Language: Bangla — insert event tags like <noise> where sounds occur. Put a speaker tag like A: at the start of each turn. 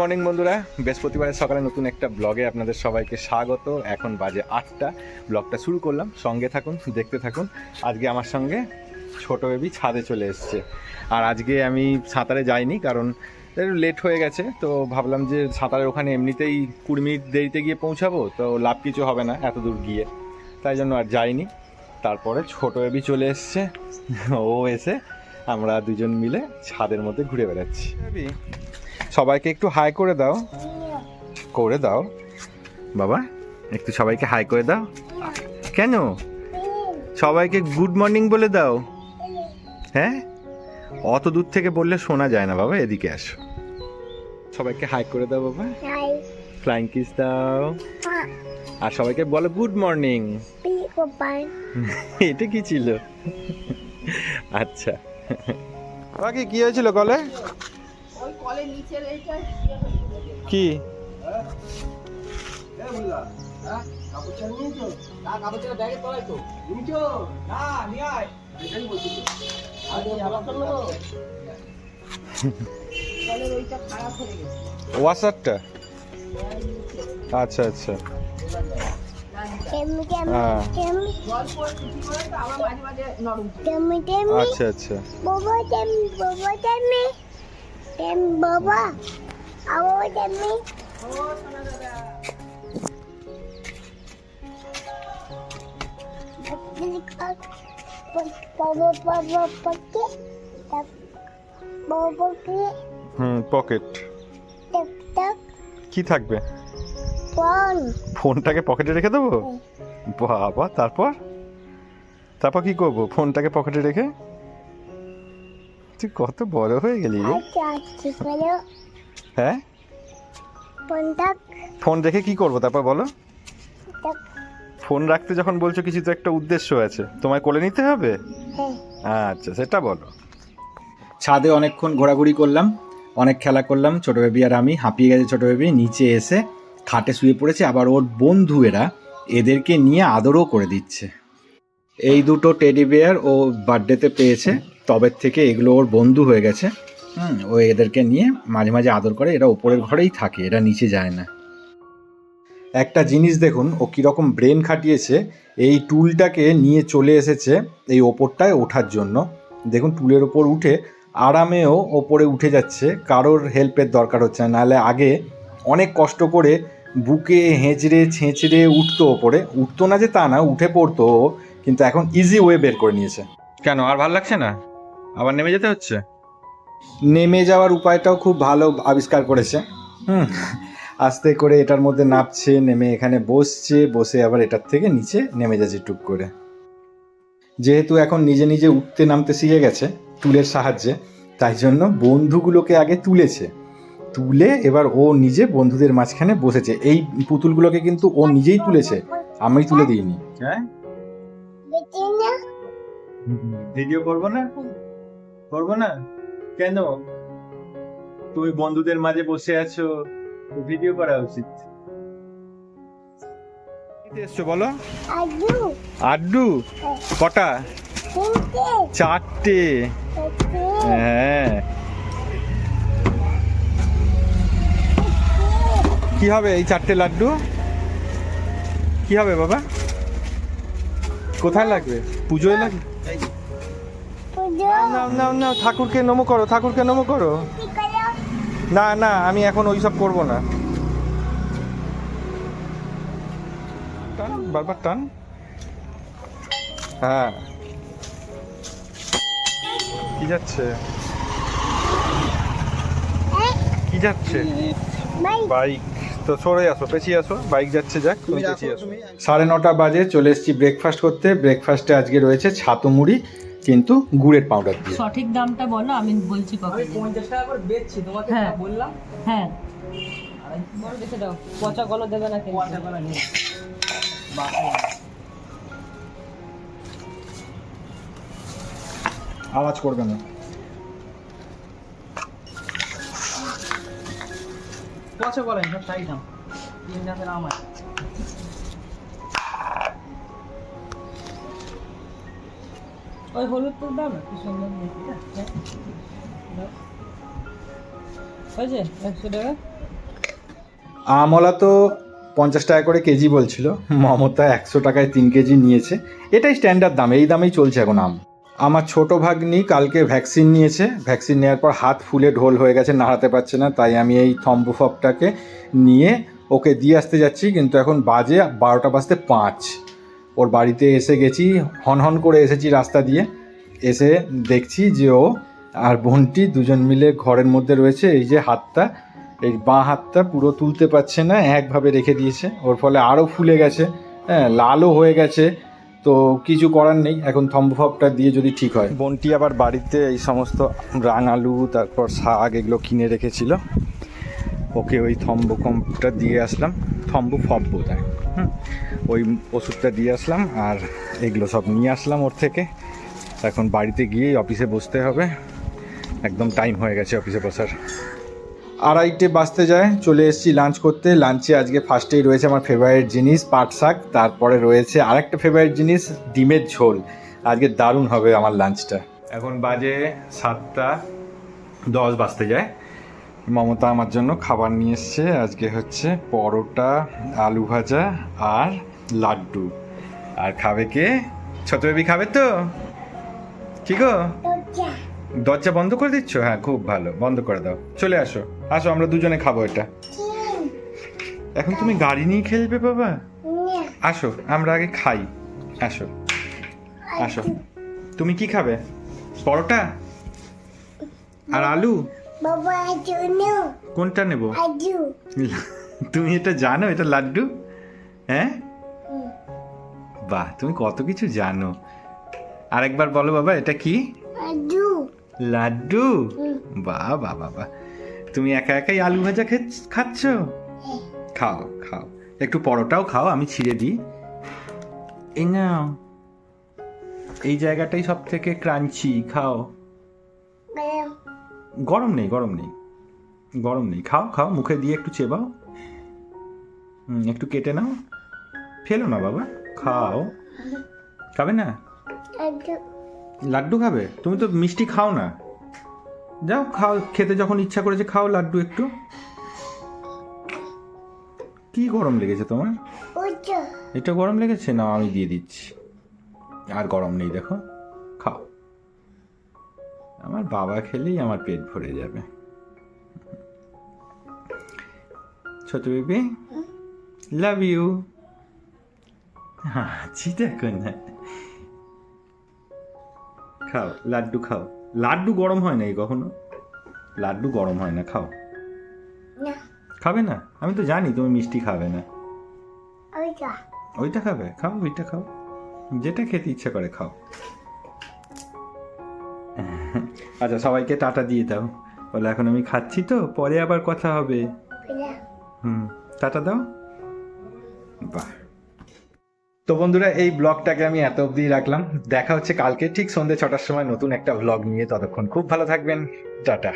A: মর্নিং বন্ধুরা, বৃহস্পতিবারের সকালে নতুন একটা ব্লগে আপনাদের সবাইকে স্বাগত। এখন বাজে আটটা, ব্লগটা শুরু করলাম। সঙ্গে থাকুন, দেখতে থাকুন। আজকে আমার সঙ্গে ছোট বেবি ছাদে চলে এসছে। আর আজকে আমি সাঁতারে যাইনি, কারণ লেট হয়ে গেছে, তো ভাবলাম যে সাঁতারের ওখানে এমনিতেই কুড়ি মিনিট দেরিতে গিয়ে পৌঁছাবো, তো লাভ কিছু হবে না এত দূর গিয়ে। তাই জন্য আর যাইনি। তারপরে ছোট বেবি চলে এসছে, ও এসে আমরা দুজন মিলে ছাদের মধ্যে ঘুরে বেড়াচ্ছি। সবাইকে একটু হাই করে দাও। করে দাও। বাবা, একটু সবাইকে হাই করে দাও। কেন? সবাইকে গুড মর্নিং বলে দাও। হ্যাঁ? অত দূর থেকে বললে শোনা যায় না বাবা, এদিকে আসো। সবাইকে হাই করে দাও বাবা. ফ্লাইং কিস দাও। আর সবাইকে বলো গুড মর্নিং এটা কি ছিল? আচ্ছা। বাকি কি হয়েছিল কলে? কি?
B: কলের ওইটা খারাপ হয়ে গেছে।
A: ওয়াসারটা আচ্ছা আচ্ছা।
B: কি
C: gimme.
A: আচ্ছা আচ্ছা।
C: Baba, pocket. Baba, pocket.
A: হুম পকেট. কি থাকবে
C: One.
A: ফোনটাকে পকেটে রেখে দেবো বাবা তারপর তারপর কি করব ফোনটাকে পকেটে রেখে তুই কত বড় হয়ে গেলি রে।
C: আচ্ছা
A: হ্যাঁ? ফোন রেখে কি করব তারপর বলো? ফোন রাখতে যখন বলছো কিছু তো একটা উদ্দেশ্য আছে। তোমায় কোলে নিতে হবে?
C: হ্যাঁ।
A: আচ্ছা সেটা বলো। ছাদে অনেকক্ষণ ঘোরাঘুরি করলাম অনেক খেলা করলাম ছোট বেবি আর আমি। হাঁপিয়ে গেছে ছোট বেবি নিচে এসে খাটে শুয়ে পড়েছে। আবার ওর বন্ধু এরা এদেরকে নিয়ে আদরও করে দিচ্ছে। এই দুটো টেডি বেয়ার ও বার্থডেতে পেয়েছে। তবের থেকে এগুলো ওর বন্ধু হয়ে গেছে। হুম, ও এদেরকে নিয়ে মাঝে মাঝে আদর করে। এরা ওপরের ঘরেই থাকে, এরা নিচে যায় না। একটা জিনিস দেখুন, ও কীরকম ব্রেন খাটিয়েছে। এই টুলটাকে নিয়ে চলে এসেছে এই ওপরটায় ওঠার জন্য। দেখুন, টুলের ওপর উঠে আরামেও ওপরে উঠে যাচ্ছে। কারোর হেল্পের দরকার হচ্ছে না। নাহলে আগে অনেক কষ্ট করে বুকে হেঁচড়ে ছেঁচড়ে উঠতো ওপরে। উঠতো না যে তা না, উঠে পড়তো কিন্তু এখন ইজি ওয়ে বের করে নিয়েছে। কেন, আর ভালো লাগছে না? আবার নেমে যেতে হচ্ছে? নেমে যাওয়ার উপায়টাও খুব ভালো আবিষ্কার করেছে। হুম আস্তে করে এটার মধ্যে নামছে নেমে এখানে বসছে বসে আবার এটার থেকে নিচে নেমে যাচ্ছে টুক করে। যেহেতু এখন নিজে নিজে উঠতে নামতে শিখে গেছে টুলের সাহায্যে তাই জন্য বন্ধুগুলোকে আগে তুলেছে। তুলে এবার ও নিজে বন্ধুদের মাঝখানে বসেছে। এই পুতুলগুলোকে কিন্তু ও নিজেই তুলেছে। আমি তুলে দিইনি। হ্যাঁ? ভিডিও করব না? করব না? কেন? তুমি বন্ধুদের মাঝে বসে আছো ভিডিও করা উচিত। এসছো বলো? আড্ডু। কটা? চারটে। হ্যাঁ। কি হবে এই চারটে লাড্ডু? কি হবে বাবা? কোথায় লাগবে? পুজোয় লাগবে? নাও নাও নাও ঠাকুরকে নমো করো ঠাকুরকে নমো করো। না না আমি এখন ওইসব করব না। টান বারবার টান। হ্যাঁ। কি যাচ্ছে? কি যাচ্ছে? বাইক। তো সরে আসো পেছিয়ে আসো বাইক যাচ্ছে যাক তুমি পেছিয়ে আসো। সাড়ে নটা বাজে চলে এসেছি ব্রেকফাস্ট করতে। ব্রেকফাস্টে আজকে রয়েছে ছাতু মুড়ি কিন্তু গুড়ের পাউডার দিয়ে।
D: সঠিক দামটা বলো আমি বলছি কত
B: আমি পঞ্চাশ টাকা করে বেচছি তোমাকে
D: হ্যাঁ।
B: বললাম।
D: হ্যাঁ। বড় দেখে দাও পচা গলো দেবে না কিন্তু
B: পঞ্চাশ টাকা নিয়ে
A: আওয়াজ করবে না।
B: পচা সব তাই দাম। তিন দামের আমার
D: ওই হলুদ তো দাও না, কি সুন্দর হ্যাঁ। হয়েছে একশো টাকা?
A: আমলা তো পঞ্চাশ টাকা করে কেজি বলছিল, মমতা একশো টাকায় তিন কেজি নিয়েছে। এটাই স্ট্যান্ডার্ড দাম, এই দামেই চলছে এখন আম। আমার ছোট ভাগ্নি কালকে ভ্যাকসিন নিয়েছে ভ্যাকসিন নেওয়ার পর হাত ফুলে ঢোল হয়ে গেছে, নাড়াতে পারছে না, তাই আমি এই থম্বুফপটাকে নিয়ে ওকে দিয়ে আসতে যাচ্ছি, কিন্তু এখন বাজে বারোটা বাজতে পাঁচ। ওর বাড়িতে এসে গেছি, হন হন করে এসেছি রাস্তা দিয়ে। এসে দেখছি যে ও আর বোনটি দুজন মিলে ঘরের মধ্যে রয়েছে, এই যে হাতটা, এই বাঁ হাতটা পুরো তুলতে পারছে না, একভাবে রেখে দিয়েছে। ওর ফলে আরও ফুলে গেছে হ্যাঁ লালও হয়ে গেছে। তো কিছু করার নেই, এখন থম্বফপটা দিয়ে যদি ঠিক হয়। বোনটি আবার বাড়িতে এই সমস্ত রাঙালু, তারপর শাক, এগুলো কিনে রেখেছিল। ওকে ওই থম্বকম্পটা দিয়ে আসলাম। থম্বু ফব বোধ হয় হুম? ওই ওষুধটা দিয়ে আসলাম আর এগুলো সব নিয়ে আসলাম ওর থেকে। এখন বাড়িতে গিয়েই অফিসে বসতে হবে। একদম টাইম হয়ে গেছে অফিসে বসার। আড়াইটে বাজতে যায়, চলে এসেছি লাঞ্চ করতে। লাঞ্চে আজকে ফার্স্টেই রয়েছে আমার ফেভারিট জিনিস, পাট শাক। তারপরে রয়েছে আরেকটা ফেভারিট জিনিস, ডিমের ঝোল। আজকে দারুণ হবে আমার লাঞ্চটা। এখন বাজে সাতটা দশ বাজতে যায়। মমতা আমার জন্য খাবার নিয়ে এসছে। আজকে হচ্ছে পরোটা আলু ভাজা আর লাড্ডু। আর খাবে কে? ছোট বেবি খাবে তো? কি গো?
C: দরজা।
A: দরজা বন্ধ করে দিচ্ছ? হ্যাঁ খুব ভালো। বন্ধ করে দাও। চলে আসো। আসো আমরা দুজনে খাব এটা। এখন তুমি গাড়ি নিয়ে খেলবে বাবা? আসো আমরা আগে খাই। আসো। আসো। তুমি কি খাবে? পরোটা? আর আলু?
C: বাবা আজু
A: কোনটা নেব?
C: আজু
A: তুমি এটা জানো এটা লাড্ডু? হ্যাঁ? বাহ তুমি কত কিছু জানো। আরেকবার বলো বাবা এটা কি?
C: আজু
A: লাড্ডু? বাহ বাহ বাহ বাহ। তুমি একা একাই আলু ভাজা খাচ্ছ? খাও খাও। একটু পরোটাও খাও আমি ছিঁড়ে দিই। এই নাও। এই জায়গাটাই সব থেকে ক্রাঞ্চি খাও। গরম নেই গরম নেই। গরম নেই। খাও খাও মুখে দিয়ে একটু চেবাও। একটু কেটে নাও। ফেলো না বাবা খাও। খাবে না? লাড্ডু খাবে? তুমি তো মিষ্টি খাও না। যাও খাও খেতে যখন ইচ্ছা করেছে খাও লাড্ডু একটু। কি গরম লেগেছে তোমার? এটা গরম লেগেছে? না আমি দিয়ে দিচ্ছি। আর গরম নেই দেখো। আমার বাবা খেলেই আমার পেট ভরে যাবে। ছোট বেবি লাভ ইউ হাঁচি দেখো না খাও লাড্ডু খাও। লাড্ডু গরম হয় না এই কখনো? লাড্ডু গরম হয় না খাও। খাবে না? আমি তো জানি তুমি মিষ্টি খাবে না। ওইটা খাবে? খাও ওইটা খাও। যেটা খেতে ইচ্ছা করে খাও। <laughs> আচ্ছা সবাইকে টাটা দিয়ে দাও। বলে এখন আমি খাচ্ছি তো পরে আবার কথা হবে। হুম টাটা দাও। বাহ। তো বন্ধুরা এই ব্লগটাকে আমি এত অবধি রাখলাম। দেখা হচ্ছে কালকে ঠিক সন্ধ্যে ছটার সময় নতুন একটা ব্লগ নিয়ে। ততক্ষণ খুব ভালো থাকবেন। টাটা।